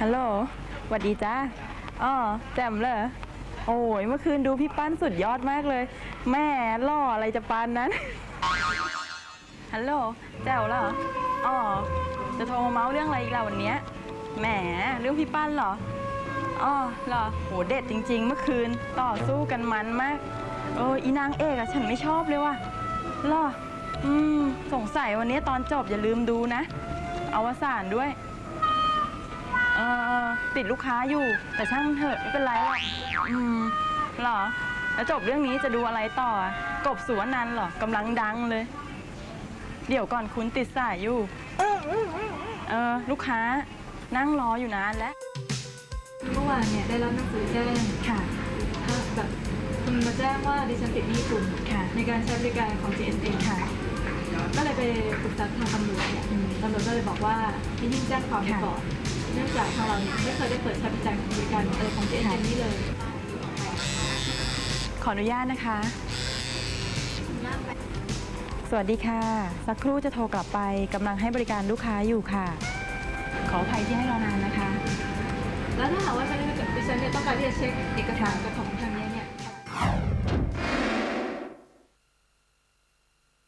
ฮัลโหลหวัดดีจ้าอ๋อแจ่มเลยโอ้ยเมื่อคืนดูพี่ปั้นสุดยอดมากเลย แม่ล่ออะไรจะปานนั้น ฮัลโหลแจ๋วเหรออ๋อจะโทรมาเมาส์เรื่องอะไรอีกล่ะวันเนี้ยแหมเรื่องพี่ปั้นเหรออ๋อเหรอโหเด็ดจริง ๆ เมื่อคืนต่อสู้กันมันมากเอออีนางเอกอะฉันไม่ชอบเลยว่ะเหรออืมสงสัยวันนี้ตอนจบอย่าลืมดูนะอวสานด้วย ออติดลูกค้าอยู่ แต่ช่างมันเถอะไม่เป็นไรหรอกอืมเหรอ แล้วจบเรื่องนี้จะดูอะไรต่ออะกบสุวรรณันท์เหรอกำลังดังเลย เดี๋ยวก่อนคุณติดสายอยู่ เออลูกค้านั่งรออยู่นานแล้ว เมื่อวานเนี่ยได้รับหนังสือแจ้งค่ะแบบคุณมาแจ้งว่าดิฉันติดหนี้คุณค่ะในการใช้บริการของ GSM ค่ะ ก็เลยไปปรึกษาทางตำรวจเนี่ยอืมตำรวจก็เลยบอกว่าให้ยื่นแจ้งความไปค่ะก่อน เนื่องจากทางเราเนี่ยไม่เคยได้เปิดใช้บริการบริการอะไรของ GSM ค่ะนี่เลย ขออนุญาตนะคะ สวัสดีค่ะ สักครู่จะโทรกลับไปกำลังให้บริการลูกค้าอยู่ค่ะ ขออภัยที่ให้รอนานนะคะ แล้วถ้าหากว่าฉันดิฉันเนี่ยต้องการที่จะเช็คเอกสารกับของทางเนี้ย